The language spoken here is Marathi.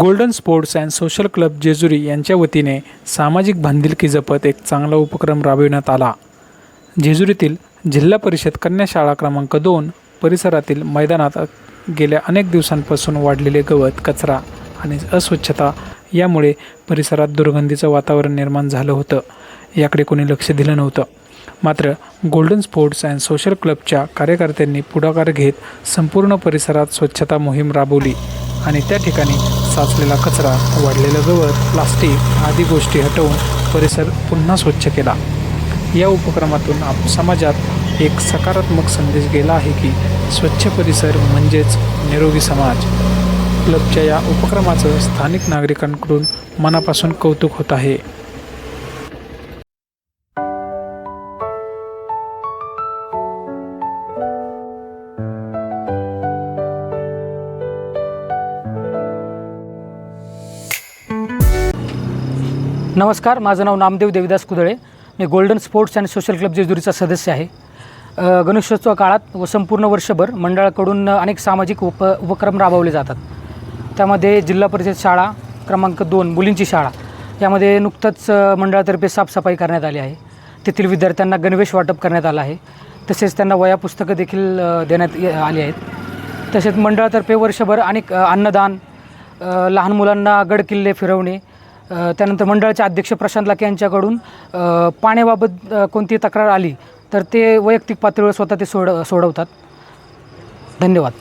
Golden sports and social club Jejuri यांच्या वतीने सामाजिक बांधिलकी जपत एक चांगला उपक्रम राबविण्यात आला. जेजुरीतील जिल्हा परिषद कन्या शाळा क्रमांक दोन परिसरातील मैदानात गेल्या अनेक दिवसांपासून वाढलेले गवत कचरा आणि अस्वच्छता यामुळे परिसरात दुर्गंधीचं वातावरण निर्माण झालं होतं. याकडे कोणी लक्ष दिलं नव्हतं. मात्र गोल्डन स्पोर्ट्स अँड सोशल क्लबच्या कार्यकर्त्यांनी पुढाकार घेत संपूर्ण परिसरात स्वच्छता मोहीम राबवली. आणि त्या ठिकाणी साचलेला कचरा वाढलेलं गवत प्लास्टिक आदी गोष्टी हटवून परिसर पुन्हा स्वच्छ केला. या उपक्रमातून आप समाजात एक सकारात्मक संदेश गेला आहे की स्वच्छ परिसर म्हणजेच निरोगी समाज. क्लबच्या या उपक्रमाचं स्थानिक नागरिकांकडून मनापासून कौतुक होत आहे. नमस्कार माझं नाव नामदेव देविदास कुदळे. मी golden sports and social club जेजुरीचा सदस्य आहे. गणेशोत्सव काळात व संपूर्ण वर्षभर मंडळाकडून अनेक सामाजिक उप उपक्रम राबवले जातात. त्यामध्ये जिल्हा परिषद शाळा क्रमांक दोन मुलींची शाळा यामध्ये नुकतंच मंडळातर्फे साफसफाई करण्यात आली आहे. तेथील विद्यार्थ्यांना गणवेश वाटप करण्यात आलं आहे. तसेच त्यांना वया पुस्तकं देखील देण्यात ये- आली आहेत. तसेच मंडळातर्फे वर्षभर अनेक अन्नदान लहान मुलांना गडकिल्ले फिरवणे त्यानंतर मंडळाचे अध्यक्ष प्रशांत लाके यांच्याकडून पाण्याबाबत कोणती तक्रार आली तर ते वैयक्तिक पातळीवर स्वतः ते सोड सोडवतात. धन्यवाद.